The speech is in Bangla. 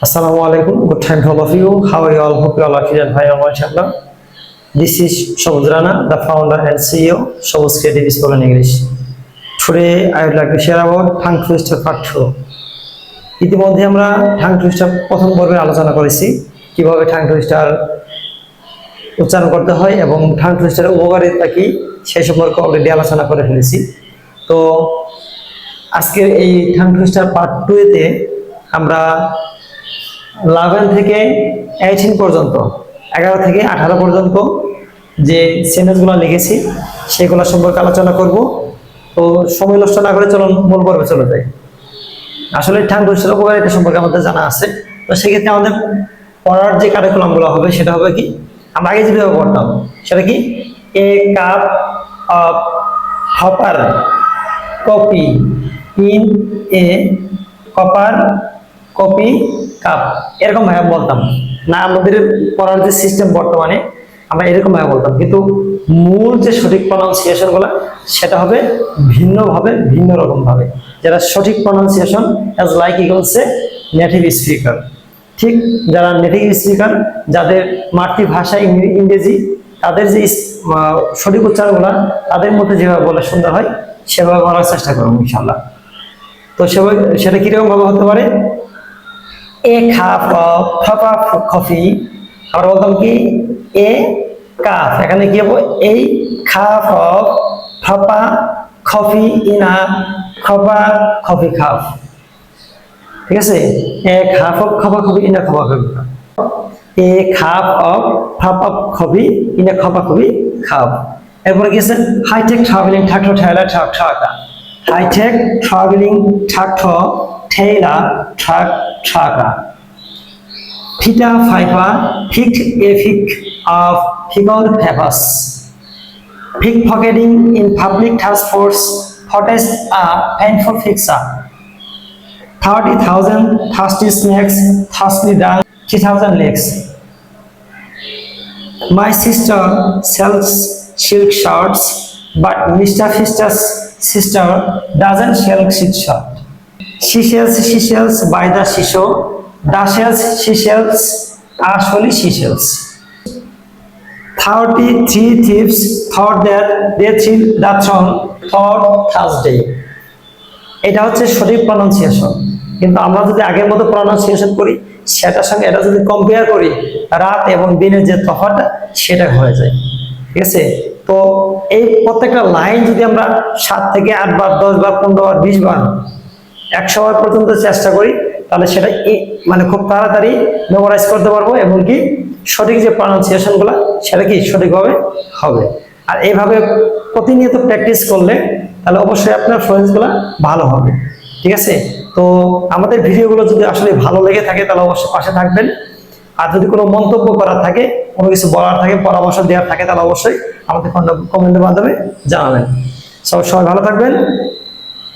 Assalamu alaikum. Good time to all of you. How are you all? Hope you all are fit and fine, inshallah. This is Shobuz Rana, the founder and CEO, Shobuz Creative in English. Today, I would like to share about tongue twister part 2. ইতিমধ্যে আমরা ঠাং টুইস্টার প্রথম পর্বে আলোচনা করেছি কীভাবে ঠাং টুইস্টার উচ্চারণ করতে হয় এবং ঠাং টুইস্টারের উপকারিতা কি সেই সম্পর্কে অলরেডি আলোচনা করে ফেলেছি তো আজকের এই ঠাং টুইস্টার পার্ট টু এতে আমরা ইলেভেন থেকে এইটিন পর্যন্ত, এগারো থেকে আঠারো পর্যন্ত যে সেন্টেন্সগুলো লিখেছি, সেগুলো সম্পর্কে আলোচনা করব। তো সময় নষ্ট না করে চলুন মূল পর্বে চলে যাই। আসলে ঠাং টুইস্টার উপকারিতা সম্পর্কে আমাদের জানা আছে। তো সেক্ষেত্রে আমাদের পড়ার যে কারিকুলামগুলো হবে, সেটা হবে কি? আমরা আগে যেভাবে পড়তাম, সেটা কি? A cup of proper coffee in a copper coffee cup, এরকম ভাবে বলতাম। না, আমাদের পড়ার যে সিস্টেম বর্তমানে, আমরা এরকম ভাবে বলতাম। কিন্তু মূল যে সঠিক প্রনাউন্সিয়েশনগুলা, সেটা হবে ভিন্নভাবে, ভিন্ন রকম ভাবে। যারা সঠিক প্রনাউন্সিয়েশন অ্যাজ লাইক ইগলসে নেটিভ স্পিকার ঠিক, যারা নেটিভ স্পিকার যাদের মাতৃভাষা ইংরে- ইংরেজি, তাদের যে সঠিক উচ্চারণগুলো, তাদের মধ্যে যেভাবে বলে সুন্দর হয়, সেভাবে বলার চেষ্টা করব, ইনশাল্লাহ। তো সেভাবে সেটা কীরকম ভাবে হতে পারে? A cup of coffee. আমরা বলতাম কি? A cup. এখানে কি হব? এই অফ ফাপা, কফি, ইনা খপা কফি কাপ ঠিক আছে? এ কাপ অফ খপা কফি, ইনা খপা কফি এ কাপ অফ ফাপ অফ কফি, ইনা খপা কফি, খাপ। এরপরে কি আছে? হাইটেক ট্রাভেলিং ঠাকঠো ঠেলা ঠাক ঠাকা হাইটেক ট্রাভেলিং ঠাকঠো ঠেলা ঠাক ঠাকা Theta fiber picked a pick of pickled peppers. Pickpocketing in public transports poses a painful fixer. 30,000 thirsty snakes thirsty down 3,000 legs. My sister sells silk shirts, but Mr. Fister's sister doesn't sell silk shirt. সিসেলস seashells by দা শিশু দাসেলস she sells are surely seashells thirty three থিপস third that they Throne third Thursday এটা হচ্ছে সঠিক প্রনাউন্সিয়েশন কিন্তু আমরা যদি আগের মতো প্রনাউন্সিয়েশন করি, সেটার সঙ্গে এটা যদি কম্পেয়ার করি, রাত এবং দিনের যে তফাটা সেটা হয়ে যায়। ঠিক আছে? তো এই প্রত্যেকটা লাইন যদি আমরা সাত থেকে আট বার, দশ বার, পনেরো বার, বিশ বার একশো বার পর্যন্ত চেষ্টা করি, তাহলে সেটা মানে খুব তাড়াতাড়ি মেমোরাইজ করতে পারব এবং কি সঠিক যে প্রনাউন্সিয়েশনগুলা সেটা কি সঠিকভাবে হবে। আর এইভাবে প্রতিনিয়ত প্র্যাকটিস করলে তাহলে অবশ্যই আপনার ফ্লুয়েন্সগুলা ভালো হবে। ঠিক আছে? তো আমাদের ভিডিওগুলো যদি আসলে ভালো লেগে থাকে, তাহলে অবশ্যই পাশে থাকবেন। আর যদি কোনো মন্তব্য করার থাকে, কোনো কিছু বলার থাকে, পরামর্শ দেওয়ার থাকে, তাহলে অবশ্যই আমাদের কমেন্টের মাধ্যমে জানাবেন। সব সবাই ভালো থাকবেন।